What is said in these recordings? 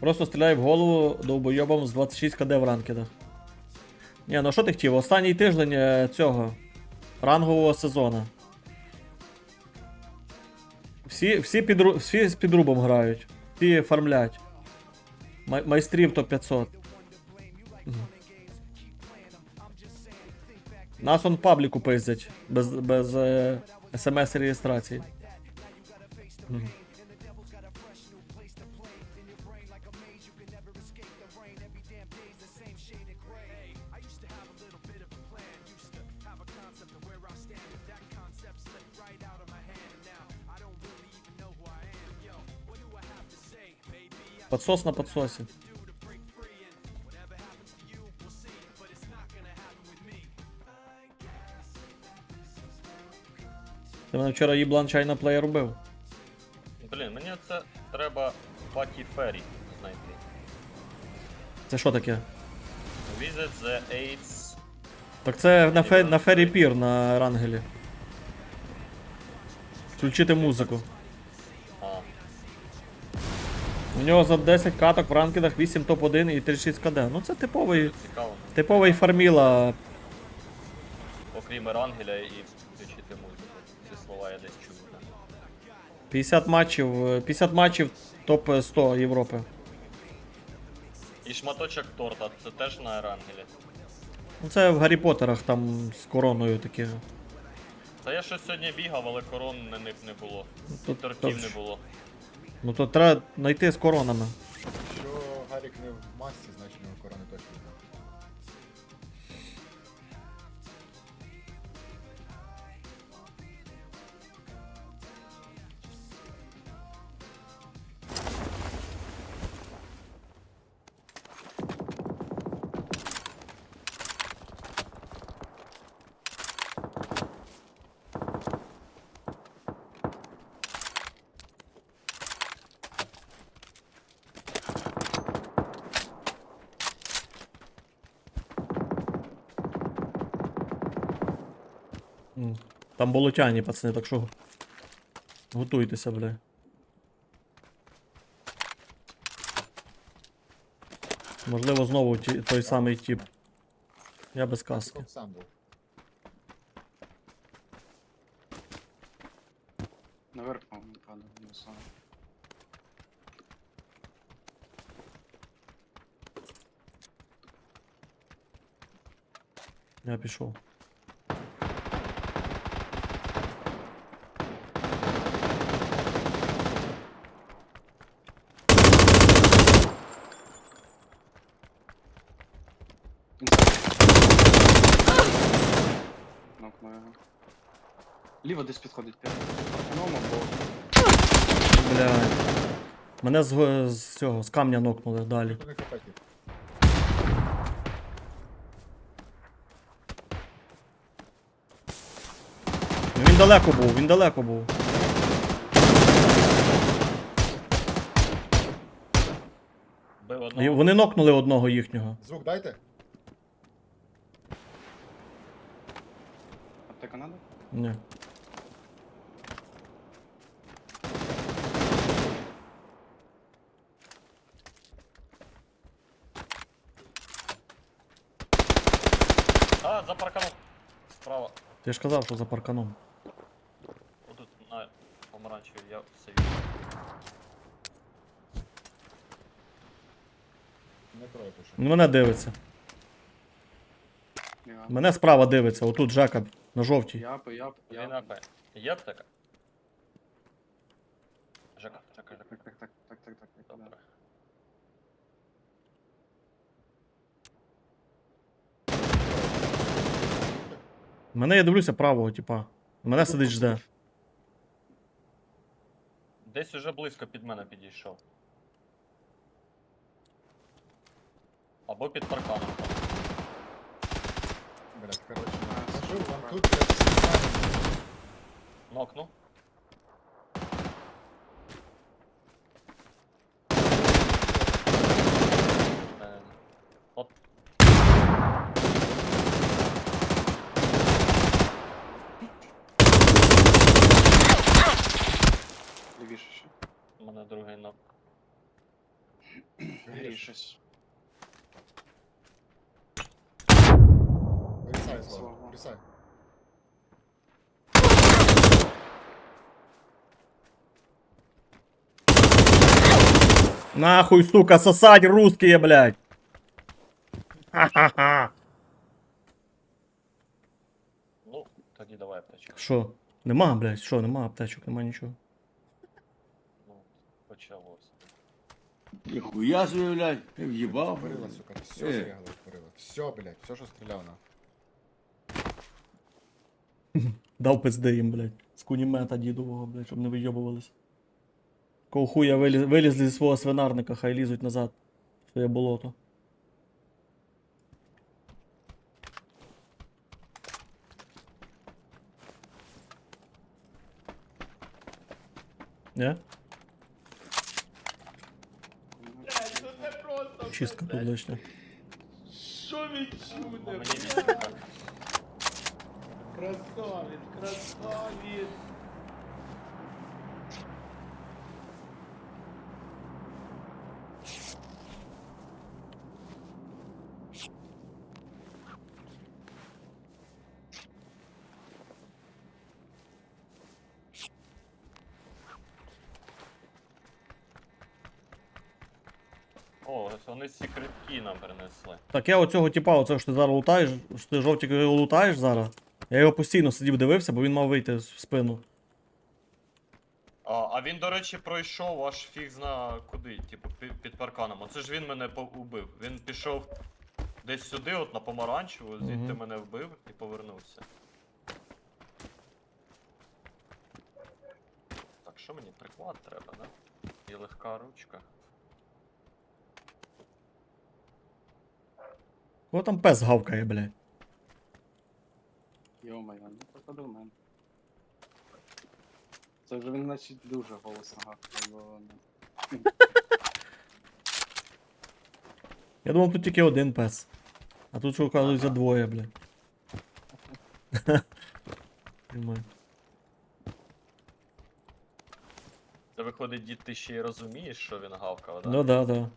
Просто стріляй в голову довбойобом з 26 кд в ранкедах. Ні, ну що ти хотів? Останній тиждень е, цього рангового сезону. Всі, всі, підру, всі з підрубом грають. Всі фармлять. Май, майстрів топ-500. Нас он пабліку пиздять без, без е, смс-реєстрації. Мгм. Подсос на подсосе. Ти мене вчора їблан чайна плеєр робив. Блін, мені це треба Паті Феррі знайти. Це що таке? Visit the AIDS. Так це на, фе, на Фері Пір на Рангелі. Включити музику. У нього за 10 каток в ранкедах 8 топ-1 і 36 КД. Ну це типовий, цікаво. типовий фарміла. Окрім Ерангеля і включити музику. Ці слова я десь чув. 50 матчів, е, 50 матчів топ 100 Європи. І шматочок торта, це теж на Ерангелі. Ну це в Гаррі Поттерах там з короною таке. Та я щось сьогодні бігав, але корон не, не, було. І тортів не було. Ну то треба знайти з коронами. Якщо Гарік не в масці, значить його корони Там болотяні, пацани, так що готуйтеся, бля. Можливо, знову ті, той самий тип. Я без каски. Наверх, по-моему, падал, не сам. Я пішов. Нокну його. Ліво десь підходить п'ять. Парканом або... Бля. Мене з, го- з цього, з камня нокнули далі. Ну, Він далеко був, він далеко був. Бив І одного. Вони нокнули одного їхнього. Звук дайте. Ні. А, за парканом. Справа. Ти ж казав, що за парканом. Отут на помаранчеві, я все вірю. Не крою пише. Ну, Мене дивиться. Мене справа дивиться, отут Жека на жовтій. Яп, яп, Він яп. АП. Є аптека? Жека, Жека, Жека. Так, так, так, так, так, так, так, Добре. Мене я дивлюся правого, типа. Мене сидить жде. Десь уже близько під мене підійшов. Або під парканом. Блять, коротше, тут блядь, всі Нокну. Е, Лівіше ще. у мене другий нок. Щось. Вирісай, Слава, Слава. вирісай. Нахуй, сука, сосать русские, блядь. Ха-ха-ха. Ну, тоді давай аптечку. Що? Нема, блядь, що, нема аптечок, нема нічого. Ну, почалося. Ніхуя собі, блядь, ти в'їбав. Творила, сука, все зарягало, творила. Все, блядь, все, що стріляв на. Дав пизди їм, блядь. З кунімета дідового, блядь, щоб не вийобувались. Кого хуя виліз, вилізли зі свого свинарника, хай лізуть назад. в Своє болото. Не? Чистка тут лишня. Що він Ну, чуде? мені вісімка. Красавець, красавець. О, ось вони секретки нам принесли. Так я оцього типа, оце що ти зараз лутаєш, що ти жовтик його лутаєш зараз. Я його постійно сидів дивився, бо він мав вийти в спину. А, а він, до речі, пройшов аж фіг зна куди, типу, під, парканом. Оце ж він мене убив. Він пішов десь сюди, от на помаранчеву, звідти Мгм. мене вбив і повернувся. Так, що мені приклад треба, да? І легка ручка. Кого там пес гавкає, блядь? Йо-моє, ну походу в мене. Це вже він значить дуже голосно гавкає, бо Я думав, тут тільки один пес. А тут що оказується двоє, блядь. Це виходить, дід, ти ще й розумієш, що він гавкав, да? Ну да, да.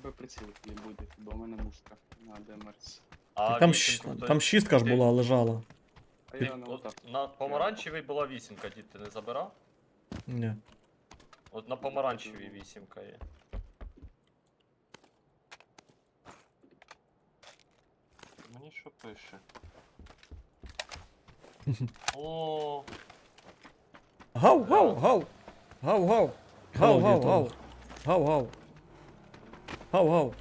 треба прицілити не буде, бо в мене мушка на демерці. А там, вісімку хтось- там шістка ж ти- була, лежала. А я не От на помаранчевій була вісімка, дід, ти не забирав? Ні. От на помаранчевій вісімка є. Мені що пише? О, Гав, гав, гав. Гав, гав. Гав, гав, Гав, гав. Гав, Гав, гав.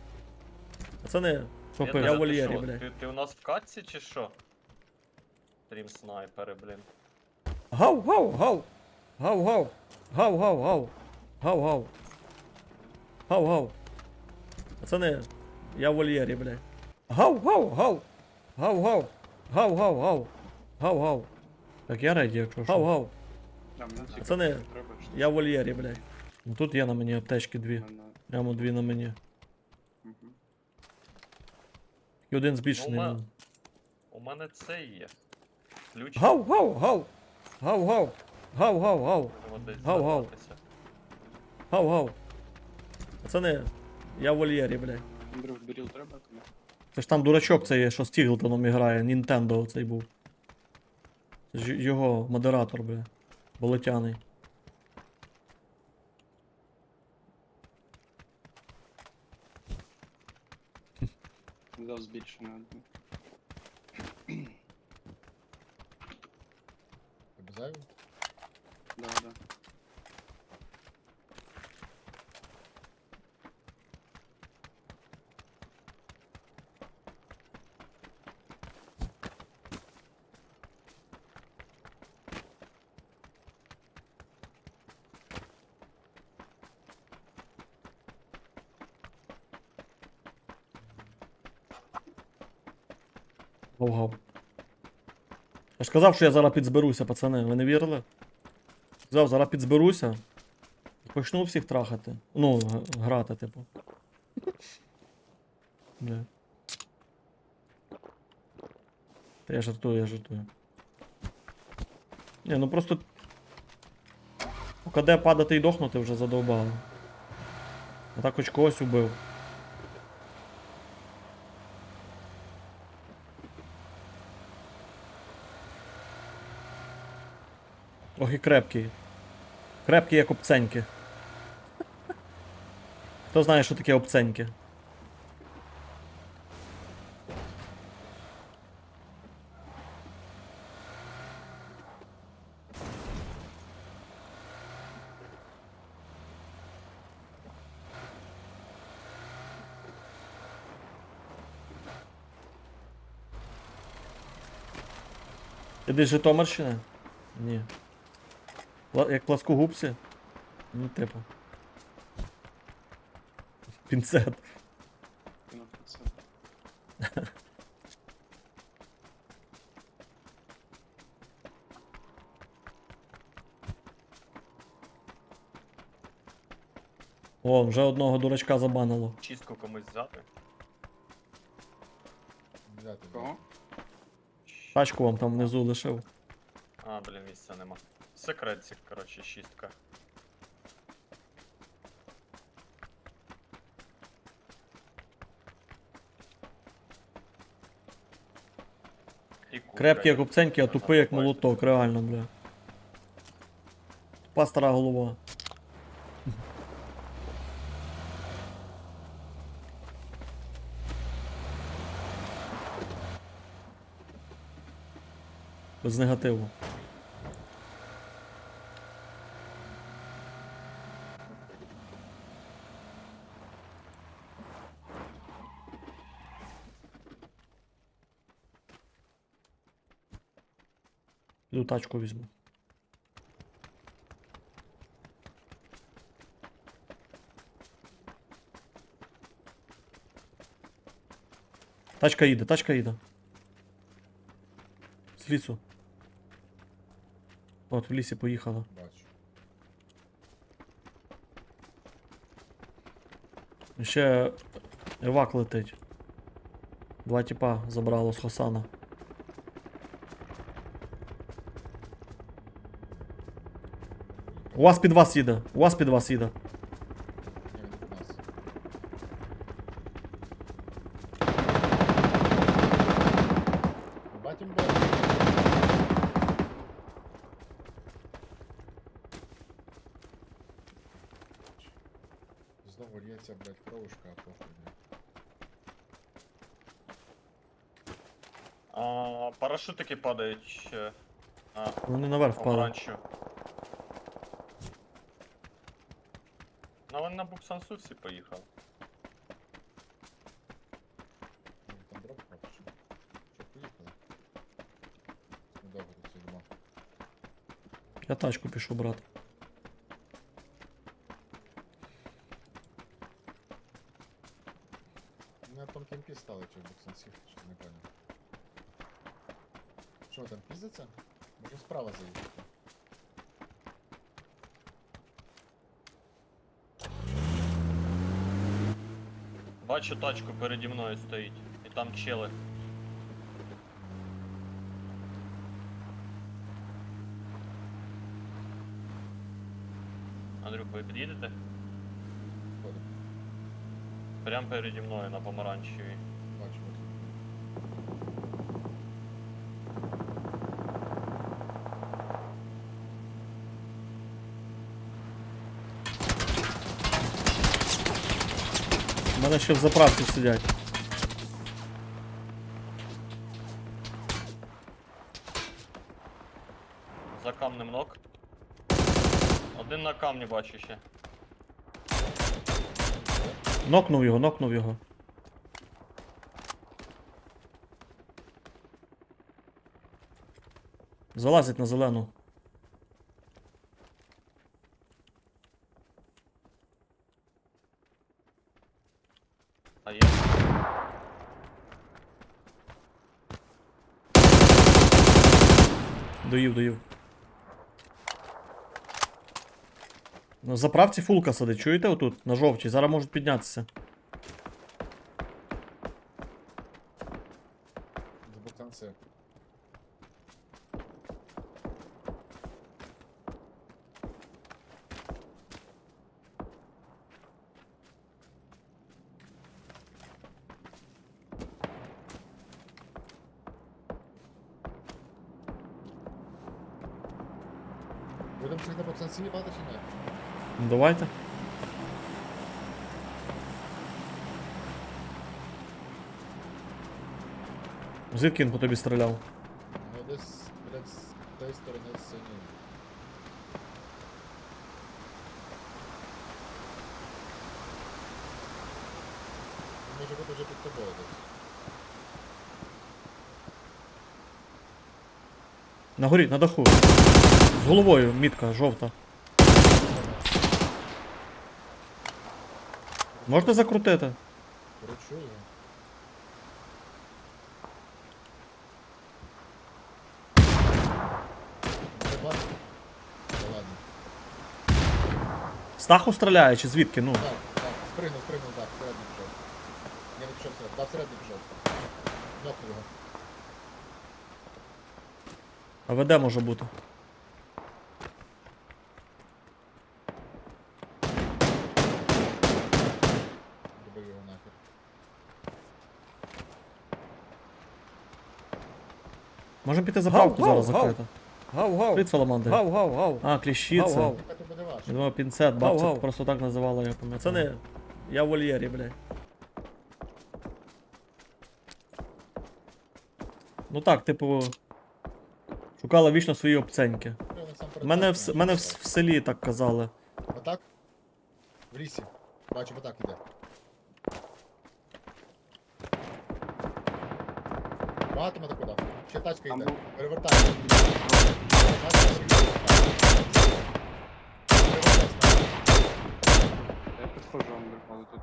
Пацани, я Діда, в вольєрі, блядь. Ти, ти у нас в катці чи що? Стрім снайпери, блін. Гав, гав, гав. Гав, гав. Гав, гав, гав. Гав, гав. Гав, гав. Пацани, я в вольєрі, блядь. Гав, гав, гав. Гав, гав. Гав, гав, гав. Гав, гав. Так я реді, якщо що. А, мені Пацани, Я в вольєрі, блядь. Ну тут є на мені аптечки дві. Прямо дві на мені. І один збільшений. Ну, ма- ну. У мене це є. Ключ. Гав, гав, гав. Гав, гав. Гав, гав, гав. Гав, гав. Гав, гав. Пацани, я в вольєрі, блядь. Андрюх, беріл треба тобі? Це ж там дурачок це є, що з Тіглтоном грає, Нінтендо цей був. Це ж його модератор, бля. Болотяний. Взяв збільшену одну. Тебе? Да, да. Гав-гав. Я ж казав, що я зараз підзберуся, пацани. Ви не вірили? Сказав, зараз підзберуся. І почну всіх трахати. Ну, грати, типу. Та я жартую, я жартую. Ні, ну просто КД падати і дохнути вже задовбало. А так хоч когось убив. Ох і крепкий. Крепкі як обценьки. Хто знає, що таке обценьки? Ти десь з Ні. Як пласкогубці? Ну, типу. Пінцет. Ну, це- О, вже одного дурачка забанило. Чистку комусь взяти. Взяти. Кого? Тачку вам там внизу лишив. А, блін, місця нема. Секретик, коротше, шістка. І курка Крепкий як обценьки, а тупий як молоток, реально, бля. Тупа стара голова. Без негативу. Піду тачку візьму. Тачка їде, тачка їде. З лісу. От в лісі поїхала. Бачу. Ще евак летить. Два тіпа забрало з Хосана. У вас під вас їде. У вас під вас їде. Ні, він від нас. Бачим бо. Знову лється, блядь, кровушка, а похуй, блядь. А, парашутики падають ще. А, Вони наверх впали. помаранчу. На буксансу всі поїхали. Ну, Там дроп хлопче. Що, поїхали? Ми довго тут сидимо. Я тачку пішов брати. Ну, на том кемпі стали, чи в боксанців, що не понял. Що там піздиться? Можу справа заїхати. Бачу тачку переді мною стоїть. І там чели. Андрюх, ви під'їдете? Прямо переді мною на помаранчевій. Бачу, от. Мене ще в заправці сидять. За камнем ног. Один на камні бачу ще. Нокнув його, нокнув його. Залазить на зелену. А є. Доїв, доїв. На заправці фулка сади, чуєте отут? На жовтій, зараз можуть піднятися. За боксанці. Хочеш на боксанці їбати чи ні? Ну, Давайте. Звідки він по тобі стріляв? Ну десь, блядь, з тієї сторони синій. Може бути вже під тобою десь. На горі, на даху. З головою, мітка, жовта. Можете закрутити? Кручу ладно. З стріляє чи звідки? Ну. Так, так, спригнув, спригнув, так, всередину пішов. Я не пішов всередину, так, всередину пішов. Нокнув його. А веде може бути. Можемо піти заправку Гав, зараз закрити. Гав, гав. Привіт, Саламандр. Гав, гав, гав. А, кліщі це. не? Я думав, пінцет, бабця просто так називала, я пам'ятаю. Пацани, я в вольєрі, блядь. Ну так, типу. Шукала вічно свої обценьки. Мене в, мене в, в селі так казали. Отак? В лісі. Бачу, отак іде. Багато мене куди. Ще тачка Там йде. був- Перевертай. Тачка ще йде. Перевертай, снайпер. Я підходжу, Андрюх, але тут.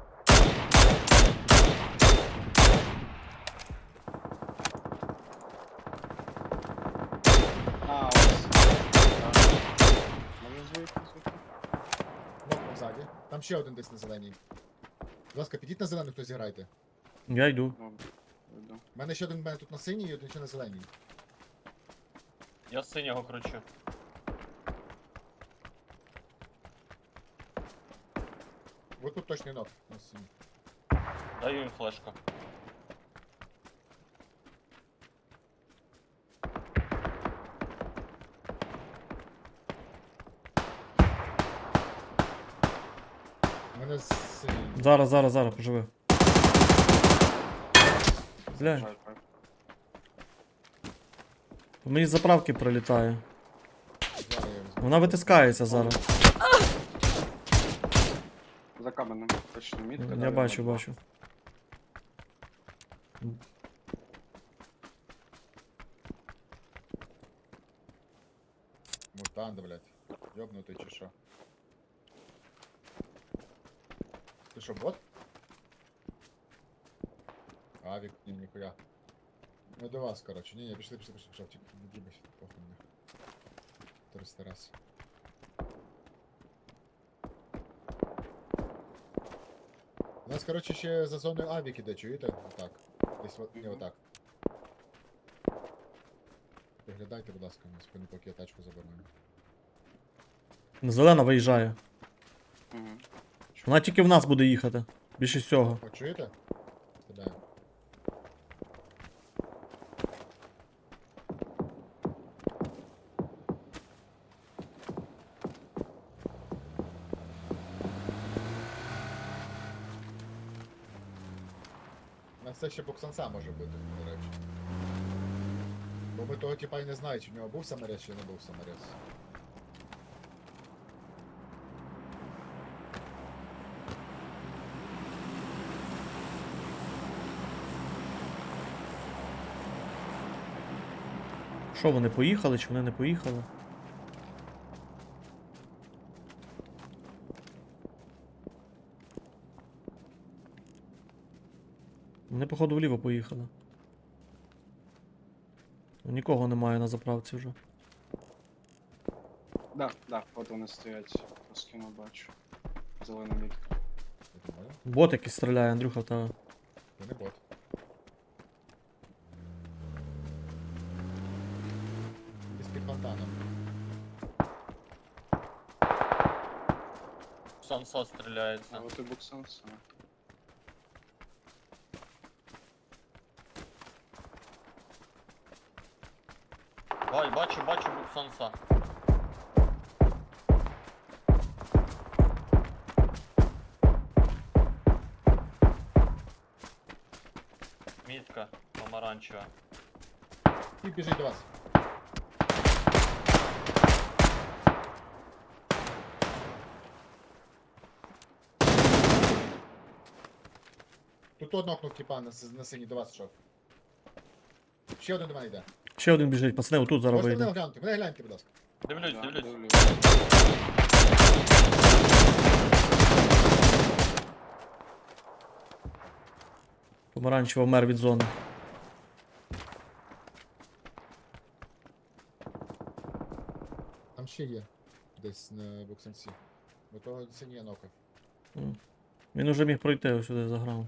А, ось. Так. Може звідки, звідки? Нокнув ззаді. Там ще один десь на зеленій. Будь ласка, підіть на зелену, хтось зіграйте. Я йду. Добре, У мене ще один в мене тут на синій і один ще на зеленій. Я з синього кручу. Вот тут точний нок на синій. Даю їм флешку. У мене синій. Зараз, зараз, зараз, поживи. Бля, Жаль, правда. по мені з заправки я. Вона витискається зараз. За каменем, точно мітка. Я бачу, бачу. Мутант, блядь. Ёбнутый чи що? Ти що, бот? Авік, ні, ніхуя. Ну до вас, короче. Ні, ні, пішли, пішли, пішли, пішли, тільки не дібайся, похуй мені. 300 раз. У нас, короче, ще за зоною авік іде, чуєте? Отак. Десь от, не отак. Приглядайте, будь ласка, на спину, поки я тачку забираю. Зелена виїжджає. Вона тільки в нас буде їхати. Більше всього. О, чуєте? Стріляю. У нас це ще боксанца може бути, до речі. Бо ми того типа і не знаємо, чи в нього був саморез, чи не був саморез. Що вони поїхали, чи вони не поїхали? Походу, вліво поїхали. Нікого немає на заправці вже. Да, да, от вони стоять. По скину бачу. Зелена мітка. Бот якийсь стріляє, Андрюха, та. це не бот. Десь під фонтаном. Санса стріляється. А от і буксанс. Бачу, бачу буксонса. Мітка помаранчева. І біжить до вас. Тут одного кнопки на, на синій до вас шов. Ще один до мене йде. Ще один біжить, пацани, отут зараз Можете мене вийде. оглянути? Мене гляньте, будь ласка. Дивлюсь, дивлюсь. Помаранчево вмер від зони. Там ще є. Десь на буксанці. Бо того синій нокав. Він уже міг пройти ось сюди заграв.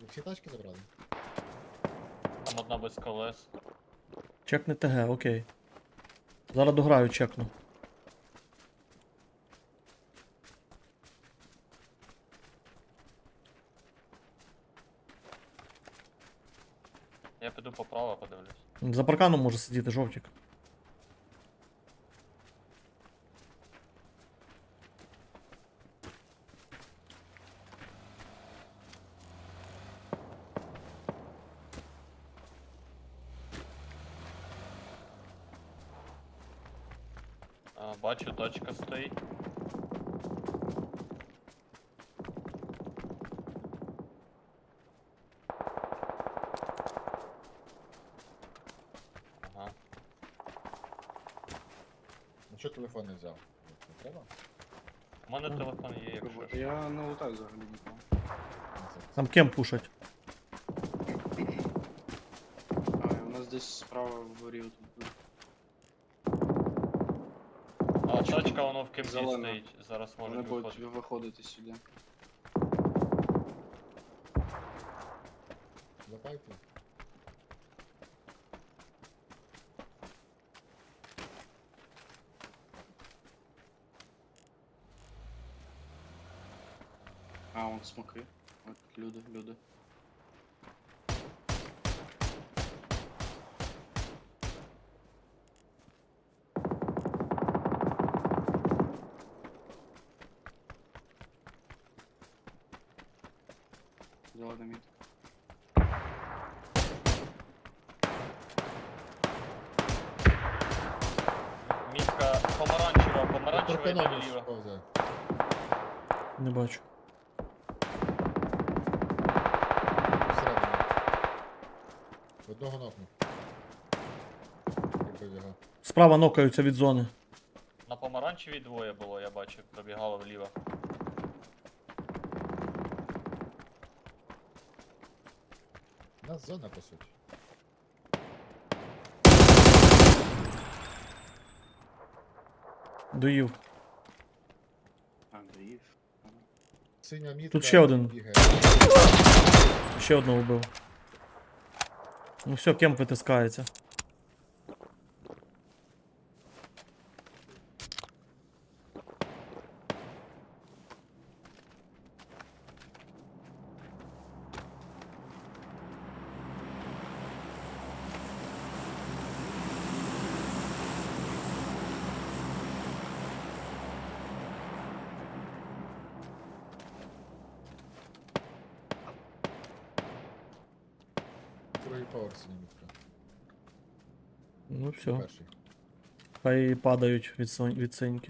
Ви всі тачки забрали? Там одна без колес. Чекне ТГ, окей. Зараз дограю, чекну. Я піду поправо подивлюсь. За парканом може сидіти жовтик. взяв? Не треба? У мене телефон є, якщо. Пробуйте. що. Я не лутаю взагалі нікого. Ну, це- Там кем пушать. А, і у нас десь справа вгорі тут буде. А тачка воно в кемпі Зелена. стоїть. Зараз Вони можуть будуть виходити. виходити сюди. Запайте. А, вон смоки. От люди, люди. Зелений мід. Мітка помаранчева, помаранчева йде Торпедо вліво. повзе. Не бачу. Одного нокну. Справа нокаються від зони. На помаранчевій двоє було, я бачив, пробігало вліво. У нас зона, по суті. Доїв. А, доїв. Ага. Синя мітка. Тут ще один. Бігає. Ще одного вбив. Ну все, кемп витискається. Другий поверх синя мітка. Ну все. Перший. Хай падають від, сон- від синьки.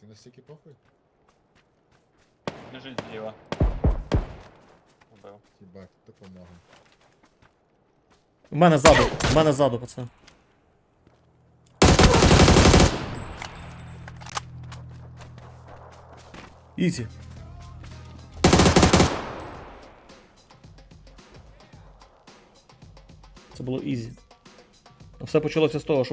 Це настільки похуй? Біжить зліва. Убив. Їбать, допомога. У мене ззаду, у мене ззаду, пацан. Ізі. Це було ізі. Все почалося з того, що